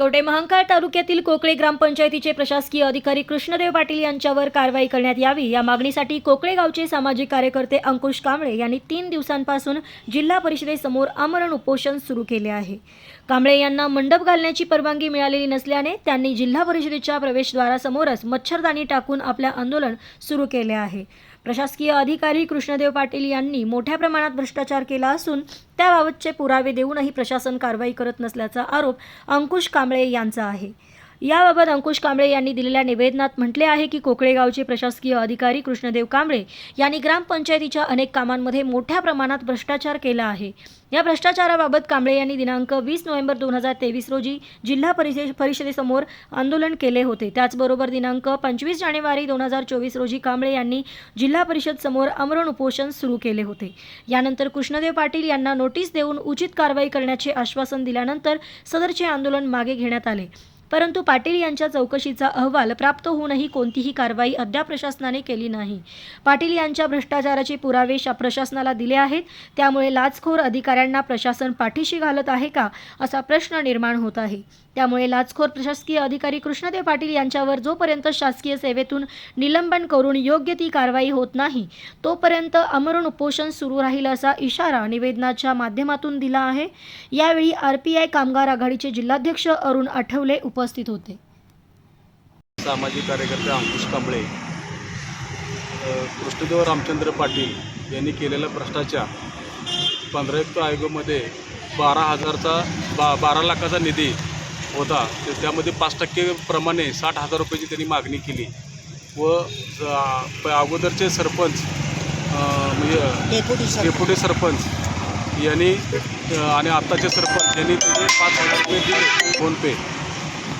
कवटे महांकाळ तालुक्यातील कोकळे ग्रामपंचायतीचे प्रशासकीय अधिकारी कृष्णदेव पाटील यांच्यावर कारवाई करण्यात यावी या मागणीसाठी कोकळे गावचे सामाजिक कार्यकर्ते अंकुश कांबळे यांनी तीन दिवसांपासून जिल्हा परिषदेसमोर आमरण उपोषण सुरू केले आहे. कांबळे यांना मंडप घालण्याची परवानगी मिळालेली नसल्याने त्यांनी जिल्हा परिषदेच्या प्रवेशद्वारासमोरच मच्छरदाणी टाकून आपले आंदोलन सुरू केले आहे. प्रशासकीय अधिकारी कृष्णदेव पाटील यांनी मोठ्या प्रमाणात भ्रष्टाचार केला असून त्याबाबतचे पुरावे देऊनही प्रशासन कारवाई करत नसल्याचा आरोप अंकुश कांबळे यांचा आहे. याबाबत अंकुश कांबळे यांनी दिलेल्या निवेदनात म्हटले आहे की कोकळेगावचे प्रशासकीय अधिकारी कृष्णदेव कांबळे यांनी ग्रामपंचायतीच्या अनेक कामांमध्ये मोठ्या प्रमाणात भ्रष्टाचार केला आहे. या भ्रष्टाचाराबाबत कांबळे यांनी दिनांक वीस नोव्हेंबर दोन हजार तेवीस रोजी जिल्हा परिषद परिषदेसमोर आंदोलन केले होते. त्याचबरोबर दिनांक पंचवीस जानेवारी दोन हजार चोवीस रोजी कांबळे यांनी जिल्हा परिषद समोर आमरण उपोषण सुरू केले होते. यानंतर कृष्णदेव पाटील यांना नोटीस देऊन उचित कारवाई करण्याचे आश्वासन दिल्यानंतर सदरचे आंदोलन मागे घेण्यात आले. परंतु पाटील यांच्या चौकशीचा अहवाल प्राप्त होऊनही कोणतीही कारवाई अद्याप प्रशासनाने केली नाही. पाटील यांच्या भ्रष्टाचाराचे पुरावे शा प्रशासनाला दिले आहेत. त्यामुळे लाचखोर अधिकाऱ्यांना प्रशासन पाठीशी घालत आहे का असा प्रश्न निर्माण होत आहे. त्यामुळे लाचखोर प्रशासकीय अधिकारी कृष्णदेव पाटील यांच्यावर जोपर्यंत शासकीय सेवेतून निलंबन करून योग्य ती कारवाई होत नाही तोपर्यंत अमरण उपोषण सुरू राहील असा इशारा निवेदनाच्या माध्यमातून दिला आहे. यावेळी आर पी आय कामगार आघाडीचे जिल्हाध्यक्ष अरुण आठवले उप उपस्थित होते. सामाजिक कार्यकर्ते अंकुश कांबळे कृष्णदेव रामचंद्र पाटील यांनी केलेला भ्रष्टाचार पंधरायुक्त आयोगामध्ये बारा हजारचा बा बारा लाखाचा निधी होता. तर त्यामध्ये पाच टक्के प्रमाणे साठ हजार रुपयाची त्यांनी मागणी केली. व अगोदरचे सरपंच म्हणजे डेप्युटी सरपंच. यांनी आणि आत्ताचे सरपंच यांनी त्याचे पाच हजार रुपये दिले फोनपे.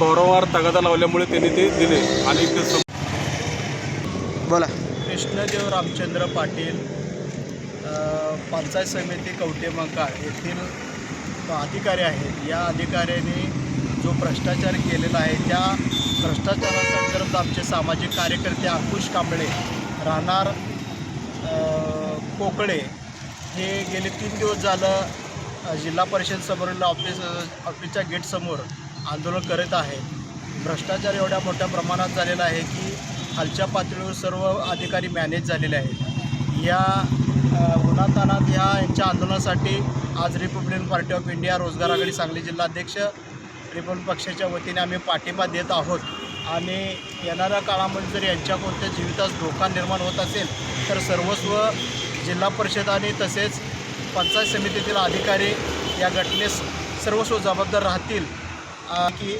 वारंवार तगादा लावल्यामुळे त्यांनी ते दिले आणि बोला. कृष्णदेव रामचंद्र पाटील अ, पंचायत समिती कवटे मंकाळ येथील अधिकारी आहेत या अधिकाऱ्यांनी जो भ्रष्टाचार केलेला आहे त्या भ्रष्टाचारासंदर्भात आमचे सामाजिक कार्यकर्ते अंकुश कांबळे राहणार अ, कोकळे हे गेले तीन दिवस झालं जिल्हा परिषद समोरील ऑफिस ऑफिसच्या गेटसमोर आंदोलन करत आहे. भ्रष्टाचार एवढ्या मोठ्या प्रमाणात झालेला आहे की खालच्या पातळीवर सर्व अधिकारी मॅनेज झालेले आहेत. या उन्हातानात ह्या यांच्या आंदोलनासाठी आज रिपब्लिकन पार्टी ऑफ इंडिया रोजगार आघाडी सांगली जिल्हाध्यक्ष रिपब्लिक पक्षाच्या वतीने आम्ही पाठिंबा देत आहोत. आणि येणाऱ्या काळामध्ये जर यांच्या कोणत्या जीवितास धोका निर्माण होत असेल तर सर्वस्व जिल्हा परिषद आणि तसेच पंचायत समितीतील अधिकारी या घटनेस सर्वस्व जबाबदार राहतील. की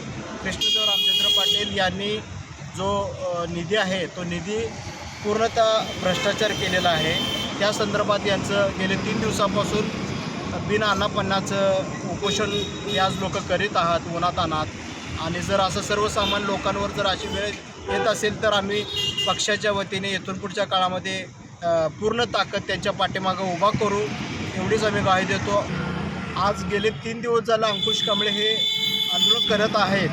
कृष्णदेव रामचंद्र पाटील यांनी जो निधी आहे तो निधी पूर्णतः भ्रष्टाचार केलेला आहे. त्या संदर्भात यांचं गेले तीन दिवसापासून बिना अन्नापन्नाचं उपोषण आज लोक करीत आहात उन्हात अनात आणि जर असं सर्वसामान्य लोकांवर जर अशी वेळ येत असेल तर आम्ही पक्षाच्या वतीने येथून पुढच्या काळामध्ये पूर्ण ताकद त्यांच्या पाठीमागं उभा करू एवढीच आम्ही ग्वाही देतो. आज गेले तीन दिवस झालं अंकुश कांबळे हे आंदोलन करत आहेत.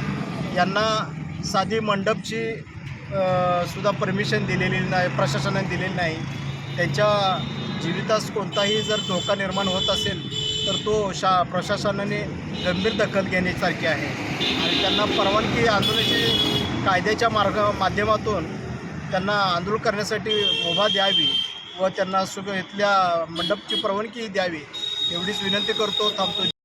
यांना साधी मंडपची सुद्धा परमिशन दिलेली नाही प्रशासनाने दिलेली नाही. त्यांच्या जीवितास कोणताही जर धोका निर्माण होत असेल तर तो शा प्रशासनाने गंभीर दखल घेण्यासारखी आहे. आणि त्यांना परवानगी आंदोलनाची कायद्याच्या मार्ग माध्यमातून त्यांना आंदोलन करण्यासाठी मुभा द्यावी व त्यांना सुख इथल्या मंडपची परवानगी द्यावी एवढीच विनंती करतो. थांबतो.